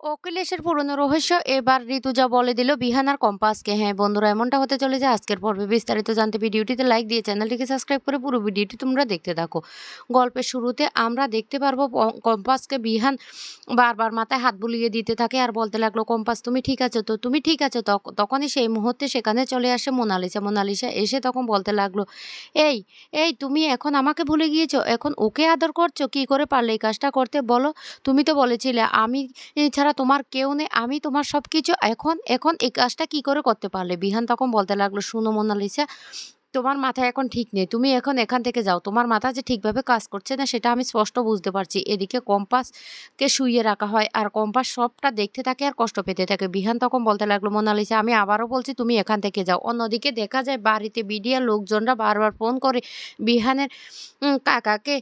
অখিলেশের পুরনো রহস্য, এবার ঋতুজা বলে দিল বিহান আর কম্পাসকে। হ্যাঁ বন্ধুরা, এমনটা হতে চলেছে আজকের পর্বে বিস্তারিত জানতে ভিডিওটিতে লাইক দিয়ে চ্যানেলটিকে সাবস্ক্রাইব করে পুরো ভিডিওটি তোমরা দেখতে থাকো। গল্পের শুরুতে আমরা দেখতে পারব কম্পাসকে বিহান বারবার মাথায় হাত বুলিয়ে দিতে থাকে আর বলতে লাগল, কম্পাস, তুমি ঠিক আছো তো? তুমি ঠিক আছো তখ- তখনই সেই মুহূর্তে সেখানে চলে আসে মোনালিসা। মোনালিসা এসে তখন বলতে লাগল, এই এই, তুমি এখন আমাকে ভুলে গিয়েছো? এখন ওকে আদর করছ? কি করে পারলে এই কাজটা করতে? বলো, তুমি তো বলেছিলে, আমি এছাড়া তোমার কেউ নেই, আমি তোমার সব কিছু এখন এখন এই কাজটা কি করে করতে পারলে? বিহান তখন বলতে লাগল, শুনো মোনালিসা তোমার মাথায় এখন ঠিক নেই। তুমি এখন এখান থেকে যাও। তোমার মাথা যে ঠিকভাবে কাজ করছে না, সেটা আমি স্পষ্ট বুঝতে পারছি। এদিকে কম্পাসকে শুইয়ে রাখা হয় আর কম্পাস সবটা দেখতে থাকে আর কষ্ট পেতে থাকে। বিহান তখন বলতে লাগল, মোনালিসা, আমি আবারও বলছি, তুমি এখান থেকে যাও। অন্যদিকে দেখা যায়, বাড়িতে বিডিআর লোকজনরা বারবার ফোন করে বিহানের কাকাকে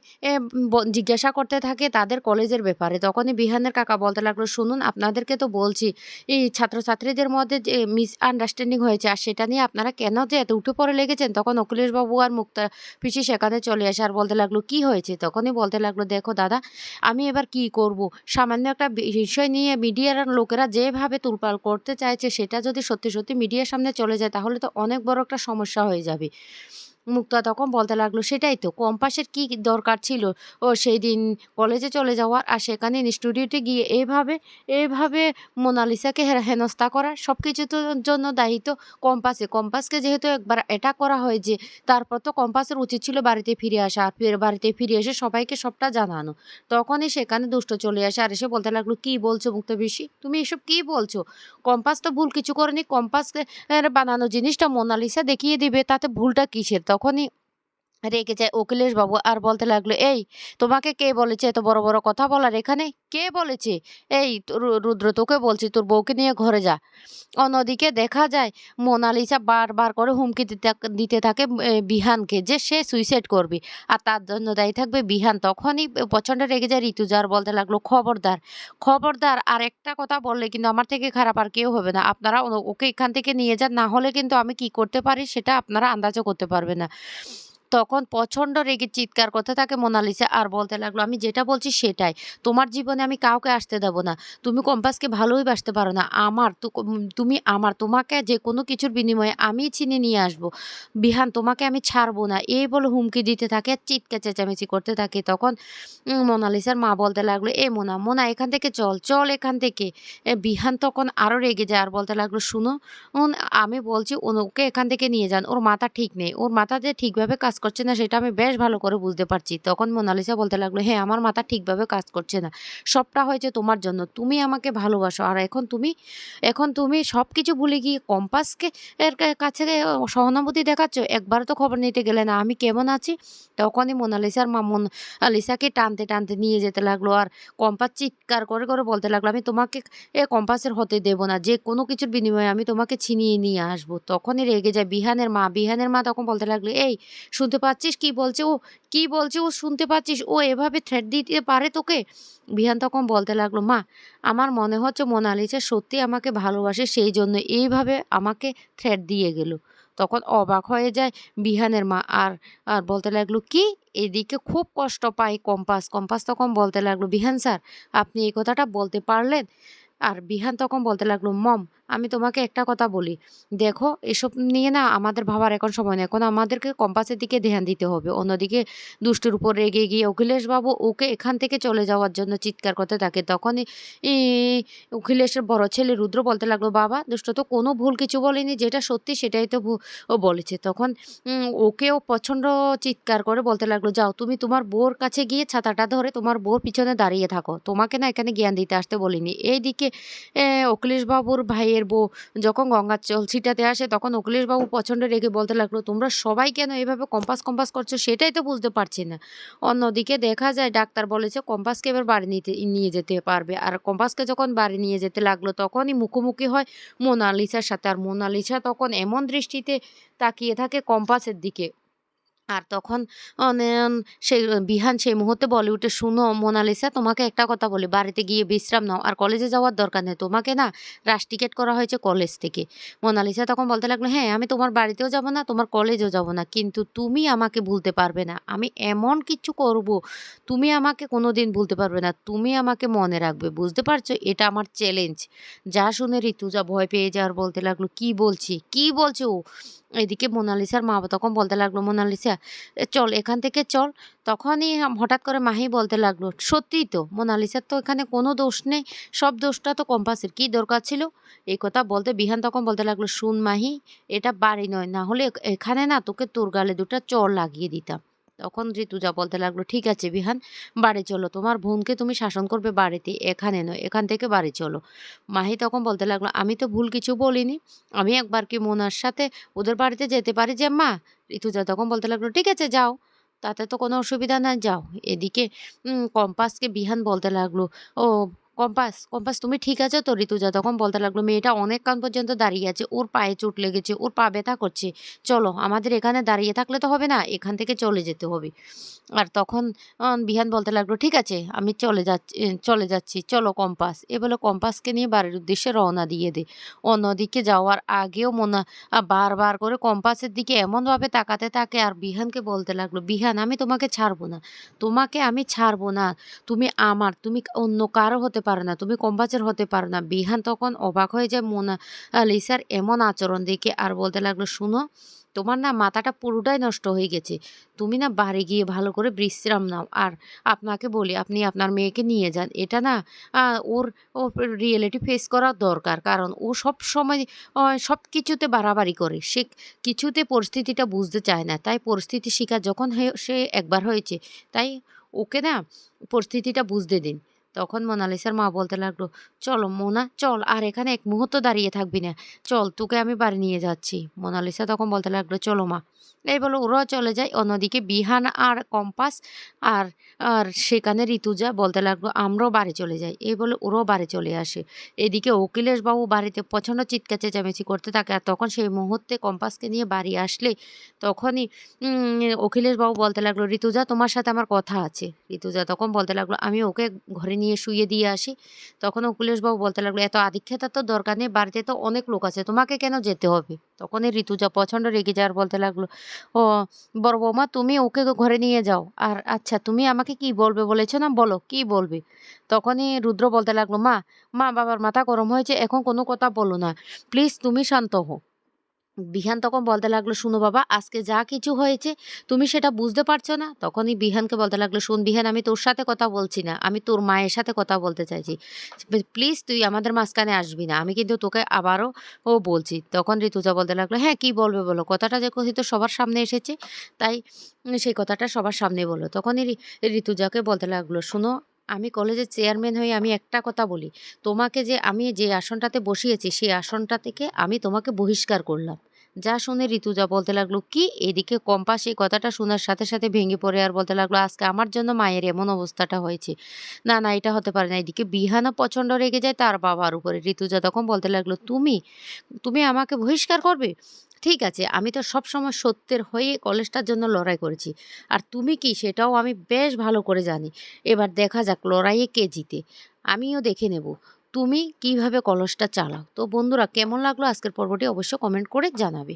জিজ্ঞাসা করতে থাকে তাদের কলেজের ব্যাপারে। তখনই বিহানের কাকা বলতে লাগল, শুনুন, আপনাদেরকে তো বলছি, এই ছাত্রছাত্রীদের মধ্যে যে মিস আন্ডারস্ট্যান্ডিং হয়েছে, আর সেটা নিয়ে আপনারা কেন যে এত উঠে পড়ে লেগেছেন? তখন অখিলেশবাবু আর মুক্তা পিসি সেখানে চলে আসে আর বলতে লাগল, কি হয়েছে? তখনই বলতে লাগল, দেখো দাদা, আমি এবার কি করব? সামান্য একটা বিষয় নিয়ে মিডিয়ার লোকেরা যেভাবে তুলপাল করতে চাইছে, সেটা যদি সত্যি সত্যি মিডিয়ার সামনে চলে যায়, তাহলে তো অনেক বড় একটা সমস্যা হয়ে যাবে। মুক্তা তখন বলতে লাগল, সেটাই তো, কম্পাসের কি দরকার ছিল? ও সেই দিন কলেজে চলে যাওয়ার আর সেখানে স্টুডিওতে গিয়ে এইভাবে এইভাবে মোনালিসাকে হেনস্থা করা সব কিছু তো জন্য দায়িত্ব কম্পাসে। কম্পাসকে যেহেতু একবার এটা করা হয় যে, তারপর তো কম্পাসের উচিত ছিল বাড়িতে ফিরে আসা, আর ফিরে বাড়িতে ফিরে এসে সবাইকে সবটা জানানো। তখনই সেখানে দুষ্ট চলে আসে আর এসে বলতে লাগল, কি বলছো মুক্ত বেশি তুমি এসব কি বলছো? কম্পাস তো ভুল কিছু করেনি কম্পাস বানানো জিনিসটা মোনালিসা দেখিয়ে দিবে, তাতে ভুলটা কিসের? তখনই রেগে যায় অখিলেশ বাবু আর বলতে লাগল, এই, তোমাকে কে বলেছে এত বড় বড় কথা বলার এখানে? কে বলেছে? এই রুদ্র, তোকে বলছি, তোর বউকে নিয়ে ঘরে যা। অন্যদিকে দেখা যায় মোনালিসা বারবার করে হুমকি দিতে দিতে থাকে বিহানকে যে সে সুইসাইড করবে। আর তার জন্য দায়ী থাকবে বিহান। তখনই প্রচণ্ড রেগে যায় ঋতুজার বলতে লাগল, খবরদার খবরদার, আর একটা কথা বললে কিন্তু আমার থেকে খারাপ আর কেউ হবে না। আপনারা ওকে এখান থেকে নিয়ে যান, না হলে কিন্তু আমি কি করতে পারি সেটা আপনারা আন্দাজও করতে পারবে না। তখন প্রচণ্ড রেগে চিৎকার করতে থাকে মোনালিসা আর বলতে লাগল, আমি যেটা বলছি সেটাই। তোমার জীবনে আমি কাউকে আসতে দেবো না। তুমি কম্পাসকে ভালোই বাসতে পারো না। আমার তুমি আমার, তোমাকে যে কোনো কিছুর বিনিময়ে আমি চিনে নিয়ে আসব। বিহান, তোমাকে আমি ছাড়বো না। এই বলে হুমকি দিতে থাকে আর চিৎকার চেঁচামেচি করতে থাকে। তখন মোনালিসার মা বলতে লাগল, এ মোনা মোনা, এখান থেকে চল চল এখান থেকে। বিহান তখন আরও রেগে যায় আর বলতে লাগল, শুনো আমি বলছি ওকে এখান থেকে নিয়ে যান। ওর মাথা ঠিক নেই। ওর মাথা যে ঠিকভাবে কাজ করছে না, সেটা আমি বেশ ভালো করে বুঝতে পারছি। তখন মোনালিসা বলতে লাগল হ্যাঁ আমার মাথা ঠিকভাবে কাজ করছে না। সবটা হয়েছে তোমার জন্য। তুমি আমাকে ভালোবাসো। আর এখন তুমি এখন তুমি সব কিছু ভুলে গিয়ে কম্পাসকে এর কাছে সহানুভূতি দেখাচ্ছ? একবার তো খবর নিতে গেলে না। আমি কেমন আছি? তখনই মোনালিসার মা, মোনালিসাকে টানতে টানতে নিয়ে যেতে লাগল আর কম্পাস চিৎকার করে করে বলতে লাগল, আমি তোমাকে এ কম্পাসের হতে দেব না। যে কোনো কিছুর বিনিময়ে আমি তোমাকে ছিনিয়ে নিয়ে আসব। তখনই রেগে যায় বিহানের মা। বিহানের মা তখন বলতে লাগল, এই শুনতে পাচ্ছিস? কি বলছে ও? কি বলছে ও? শুনতে পাচ্ছিস? ও এভাবে থ্রেট দিতে পারে তোকে? বিহান তখন বলতে লাগল, মা, আমার মনে হচ্ছে মোনালিসা সত্যি আমাকে ভালোবাসে, সেই জন্য এইভাবে আমাকে থ্রেট দিয়ে গেল। তখন অবাক হয়ে যায় বিহানের মা আর আর বলতে লাগল, কি? এদিকে খুব কষ্ট পায় কম্পাস। কম্পাস তখন বলতে লাগল, বিহান স্যার, আপনি এই কথাটা বলতে পারলেন? আর বিহান তখন বলতে লাগল, মম আমি তোমাকে একটা কথা বলি। দেখো, এসব নিয়ে না আমাদের ভাবার এখন সময় নেই। এখন আমাদেরকে কম্পাসের দিকে ধ্যান দিতে হবে। অন্যদিকে দুষ্টুর উপর রেগে গিয়ে অখিলেশবাবু ওকে এখান থেকে চলে যাওয়ার জন্য চিৎকার করতে থাকে। তখনই অখিলেশের বড় ছেলে রুদ্র বলতে লাগল, বাবা, দুষ্ট তো কোনো ভুল কিছু বলেনি। যেটা সত্যি সেটাই তো ও বলেছে। তখন ওকেও প্রচণ্ড চিৎকার করে বলতে লাগল, যাও, তুমি তোমার বোর কাছে গিয়ে ছাতাটা ধরে তোমার বোর পিছনে দাঁড়িয়ে থাকো। তোমাকে না এখানে জ্ঞান দিতে আসতে বলিনি। এইদিকে অখিলেশবাবুর ভাইয়ের বউ যখন গঙ্গার জল ছিটাতে আসে, তখন অখিলেশবাবু প্রচণ্ড রেগে বলতে লাগল, তোমরা সবাই কেন এভাবে কম্পাস কম্পাস করছ সেটাই তো বুঝতে পারছি না। অন্যদিকে দেখা যায় ডাক্তার বলেছে, কম্পাসকে এবার বাড়ি নিতে, নিয়ে যেতে পারবে। আর কম্পাসকে যখন বাড়ি নিয়ে যেতে লাগল, তখনই মুখোমুখি হয় মোনালিসার সাথে। আর মোনালিসা তখন এমন দৃষ্টিতে তাকিয়ে থাকে কম্পাসের দিকে। আর তখন সেই বিহান সেই মুহূর্তে বলে উঠে শুনো, মোনালিসা, তোমাকে একটা কথা বলি, বাড়িতে গিয়ে বিশ্রাম নাও, আর কলেজে যাওয়ার দরকার নেই। তোমাকে না, রাশ টিকেট করা হয়েছে কলেজ থেকে। মোনালিসা তখন বলতে লাগল হ্যাঁ আমি তোমার বাড়িতেও যাব না, তোমার কলেজেও যাব না, কিন্তু তুমি আমাকে ভুলতে পারবে না। আমি এমন কিছু করব, তুমি আমাকে কোনো দিন ভুলতে পারবে না, তুমি আমাকে মনে রাখবে, বুঝতে পারছ? এটা আমার চ্যালেঞ্জ। যা শুনে ঋতুজা ভয় পেয়ে যাওয়ার বলতে লাগল, কি বলছি? কি বলছো এদিকে মোনালিসার মা তখন বলতে লাগল, মোনালিসা, "এ চল, এখান থেকে চল। তখনই হঠাৎ করে মাহি বলতে লাগল, সত্যিই তো, মোনালিসার তো এখানে কোনো দোষ নেই, সব দোষটা তো কম্পাসের, কি দরকার ছিল? এই কথা বলতে বিহান তখন বলতে লাগল, শুন মাহি, এটা বাড়ি নয় না হলে এখানে না তোকে তোর গালে দুটা চর লাগিয়ে দিতাম। তখন ঋতুজা বলতে লাগল, ঠিক আছে বিহান, বাড়ি চলো। তোমার বোনকে তুমি শাসন করবে বাড়িতে, এখানে নয়, এখান থেকে বাড়ি চলো। মাহি তখন বলতে লাগল, আমি তো ভুল কিছু বলিনি। আমি একবার কি মোনার সাথে ওদের বাড়িতে যেতে পারি যে মা? ঋতুজা তখন বলতে লাগল, ঠিক আছে, যাও। তাতে তো কোনো অসুবিধা না যাও। এদিকে কম্পাসকে বিহান বলতে লাগল, ও কম্পাস কম্পাস, তুমি ঠিক আছো তো, ঋতুজা? তখন বলতে লাগল, মেয়েটা অনেকক্ষণ পর্যন্ত দাঁড়িয়ে আছে, ওর পায়ে চোট লেগেছে, ওর পা ব্যথা করছে। চলো, আমাদের এখানে দাঁড়িয়ে থাকলে তো হবে না, এখান থেকে চলে যেতে হবে। আর তখন বিহান বলতে লাগল, ঠিক আছে, আমি চলে যাচ্ছি চলে যাচ্ছি, চলো কম্পাস। এ বলে কম্পাসকে নিয়ে বাড়ির উদ্দেশ্যে রওনা দিয়ে দে। অন্যদিকে যাওয়ার আগেও মনে বারবার করে কম্পাসের দিকে এমনভাবে তাকাতে থাকে, আর বিহানকে বলতে লাগল, বিহান, আমি তোমাকে ছাড়বো না। তোমাকে আমি ছাড়বো না। তুমি আমার, তুমি অন্য কারও হতে পারো না, তুমি কম্পাসের হতে পারো না। বিহান তখন অবাক হয়ে যায়, মোনা লিসার এমন আচরণ দেখে আর বলতে লাগল, শুনো, তোমার না মাথাটা পুরোটাই নষ্ট হয়ে গেছে। তুমি না বাড়ি গিয়ে ভালো করে বিশ্রাম নাও আর আপনাকে বলি, আপনি আপনার মেয়েকে নিয়ে যান। এটা না ওর ও রিয়েলিটি ফেস করা দরকার। কারণ ও সব সময় সব কিছুতে বাড়াবাড়ি করে। সে কিছুতে পরিস্থিতিটা বুঝতে চায় না। তাই পরিস্থিতি শিকার যখন সে একবার হয়েছে, তাই ওকে না পরিস্থিতিটা বুঝতে দিন। তখন মোনালিসার মা বলতে লাগল চলো মোনা চল আর এখানে এক মুহূর্ত দাঁড়িয়ে থাকবি না। চল তোকে আমি বাড়ি নিয়ে যাচ্ছি। মোনালিসা তখন বলতে লাগল চলো মা। এই বলে ওরাও চলে যায় অন্যদিকে বিহান আর কম্পাস আর আর সেখানে ঋতুজা বলতে লাগল আমরাও বাড়ি চলে যাই। এই বলে ওরাও বাড়ি চলে আসে। এদিকে অখিলেশ বাবু বাড়িতে প্রচণ্ড চিৎকার চেঁচামেচি করতে থাকে আর তখন সেই মুহূর্তে কম্পাসকে নিয়ে বাড়ি আসলে তখনই উম, অখিলেশ বাবু বলতে লাগল ঋতুজা তোমার সাথে আমার কথা আছে। ঋতুজা তখন বলতে লাগল আমি ওকে ঘরে নিয়ে শুয়ে দিয়ে আসি। তখন অখিলেশ বাবু বলতে লাগল, এত আদিক্ষেতার তো দরকার নেই, বাড়িতে তো অনেক লোক আছে, তোমাকে কেন যেতে হবে? তখনই ঋতুজা প্রচণ্ড রেগে যাওয়ার বলতে লাগল, ও, বড় বৌমা, তুমি ওকে ঘরে নিয়ে যাও। আর আচ্ছা তুমি আমাকে কি বলবে বলেছ না? বলো, কি বলবে? তখনই রুদ্র বলতে লাগল, মা মা বাবার মাথা গরম হয়েছে, এখন কোনো কথা বলো না। প্লিজ তুমি শান্ত হও। বিহান তখন বলতে লাগল, শুনো বাবা, আজকে যা কিছু হয়েছে, তুমি সেটা বুঝতে পারছ না? তখনই বিহানকে বলতে লাগল, শুন বিহান, আমি তোর সাথে কথা বলছি না, আমি তোর মায়ের সাথে কথা বলতে চাইছি। প্লিজ তুই আমাদের মাঝখানে আসবি না, আমি কিন্তু তোকে আবারও ও বলছি। তখন ঋতুজা বলতে লাগল হ্যাঁ কি বলবে বলো? কথাটা যে কথিত সবার সামনে এসেছে, তাই সেই কথাটা সবার সামনে বলো। তখনই ঋতুজাকে বলতে লাগল, শুনো আমি কলেজের চেয়ারম্যান হয়ে আমি একটা কথা বলি। তোমাকে যে আমি যে আসনটাতে বসিয়েছি, সেই আসনটা থেকে আমি তোমাকে বহিষ্কার করলাম। যা শুনে ঋতুজা বলতে লাগল, কি? এদিকে কম্পাস এই কথাটা শোনার সাথে সাথে ভেঙে পড়ে আর বলতে লাগল, আজকে আমার জন্য মায়ের এমন অবস্থাটা হয়েছে। না না, এটা হতে পারে না। এদিকে বিহানও প্রচণ্ড রেগে যায়, তার বাবার উপরে। ঋতুজা তখন বলতে লাগল, তুমি তুমি আমাকে বহিষ্কার করবে? ঠিক আছে, আমি তো সব সময় সত্যের হয়ে কলেজটার জন্য লড়াই করেছি। আর তুমি কি সেটাও আমি বেশ ভালো করে জানি। এবার দেখা যাক লড়াইয়ে কে জিতে। আমিও দেখে নেব। তুমি কীভাবে কলসটা চালাও? তো বন্ধুরা, কেমন লাগল আজকের পর্বটি অবশ্য কমেন্ট করে জানাবে।